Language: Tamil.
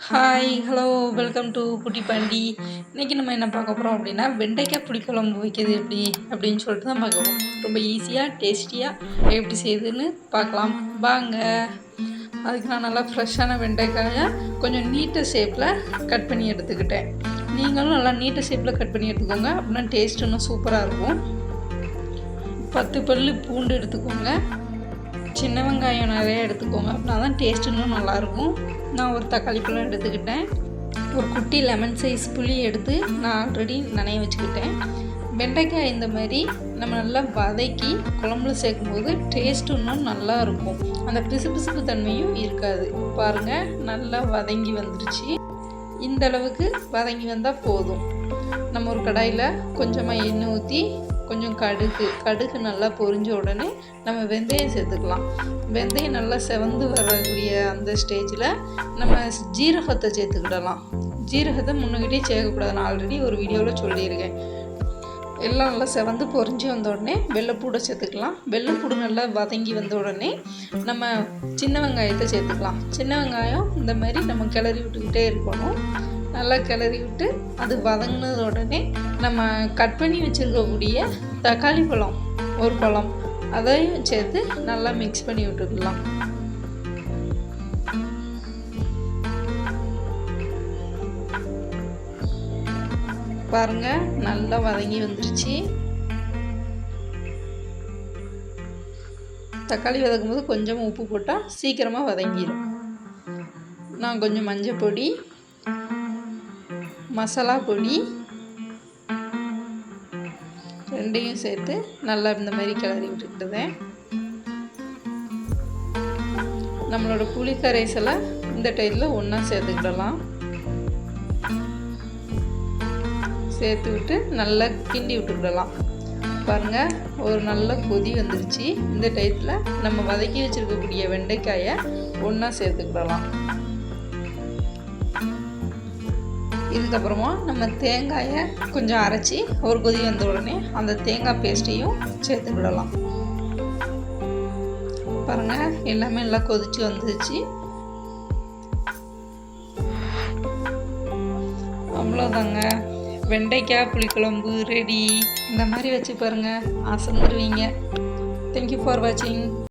ஹாய் ஹலோ வெல்கம் டு புட்டி பாண்டி இன்றைக்கி நம்ம என்ன பார்க்க போகிறோம் அப்படின்னா வெண்டைக்காய் புளிக்குழம்பு வைக்கிறது எப்படி அப்படின்னு சொல்லிட்டு தான் பார்க்க போகிறோம் ரொம்ப ஈஸியாக டேஸ்டியாக எப்படி செய்யுதுன்னு பார்க்கலாம். வாங்க. அதுக்கு நான் நல்லா ஃப்ரெஷ்ஷான வெண்டைக்காயை கொஞ்சம் நீட்ட ஷேப்பில் கட் பண்ணி எடுத்துக்கிட்டேன். நீங்களும் நல்லா நீட்ட ஷேப்பில் கட் பண்ணி எடுத்துக்கோங்க. அப்படின்னா டேஸ்ட் இன்னும் சூப்பராக இருக்கும். பத்து பல் பூண்டு எடுத்துக்கோங்க. சின்ன வெங்காயம் நிறைய எடுத்துக்கோங்க. அப்படின்னா தான் டேஸ்ட் இன்னும் நல்லாயிருக்கும். நான் ஒரு தக்காளி பழம் எடுத்துக்கிட்டேன். ஒரு குட்டி லெமன் சைஸ் புளி எடுத்து நான் ஆல்ரெடி நனைய வச்சுக்கிட்டேன். வெண்டைக்காய் இந்த மாதிரி நம்ம நல்லா வதக்கி குழம்புல சேர்க்கும்போது டேஸ்ட் இன்னும் நல்லா இருக்கும் அந்த பிசுபிசுப்பு தன்மையும் இருக்காது. பாருங்கள் நல்லா வதங்கி வந்துருச்சு. இந்த அளவுக்கு வதங்கி வந்தால் போதும். நம்ம ஒரு கடாயில் கொஞ்சமாக எண்ணெய் ஊற்றி கொஞ்சம் கடுகு கடுகு நல்லா பொரிஞ்ச உடனே நம்ம வெந்தயம் சேர்த்துக்கலாம். வெந்தயம் நல்லா செவந்து வரக்கூடிய அந்த ஸ்டேஜில் நம்ம ஜீரகத்தை சேர்த்துக்கிடலாம். ஜீரகத்தை முன்னுக்கிட்டே சேர்க்கக்கூடாது நான் ஆல்ரெடி ஒரு வீடியோவில் சொல்லியிருக்கேன். எல்லாம் நல்லா செவந்து பொறிஞ்சு வந்த உடனே வெள்ளைப்பூடை சேர்த்துக்கலாம். வெள்ளைப்பூடு நல்லா வதங்கி வந்த உடனே நம்ம சின்ன வெங்காயத்தை சேர்த்துக்கலாம். சின்ன வெங்காயம் இந்த மாதிரி நம்ம கிளறி விட்டுக்கிட்டே இருக்கணும். நல்லா கிளறி விட்டு அது வதங்கினது உடனே நம்ம கட் பண்ணி வச்சுருக்கக்கூடிய தக்காளி பழம் ஒரு பழம் அதையும் சேர்த்து நல்லா மிக்ஸ் பண்ணி விட்டுக்கலாம். பாருங்க நல்லா வதங்கி வந்துருச்சு. தக்காளி வதக்கும் போது கொஞ்சம் உப்பு போட்டால் சீக்கிரமாக வதங்கிடும் நான் கொஞ்சம் மஞ்சள் பொடி மசாலா பொடி ரெண்டையும் சேர்த்து நல்லா இந்த மாதிரி கிளறி விட்டுக்கிட்டதேன் நம்மளோட புளி இந்த டைத்தில் ஒன்றா சேர்த்துக்கிடலாம். சேர்த்து விட்டு நல்லா கிண்டி விட்டுக்கிடலாம் பாருங்கள் ஒரு நல்ல கொதி வந்துருச்சு. இந்த டயத்தில் நம்ம வதக்கி வச்சுருக்கக்கூடிய வெண்டைக்காயை ஒன்றா சேர்த்துக்கிடலாம். இதுக்கப்புறமா நம்ம தேங்காயை கொஞ்சம் அரைச்சி ஒரு கொதி வந்த உடனே அந்த தேங்காய் பேஸ்ட்டையும் சேர்த்துக்கிடலாம். பாருங்கள் எல்லாமே நல்லா கொதிச்சு வந்துச்சு அவ்வளோதாங்க வெண்டைக்காய் புளிக்குழம்பு ரெடி இந்த மாதிரி வச்சு பாருங்கள் ஆசைந்துருவீங்க தேங்க்யூ ஃபார் வாட்சிங்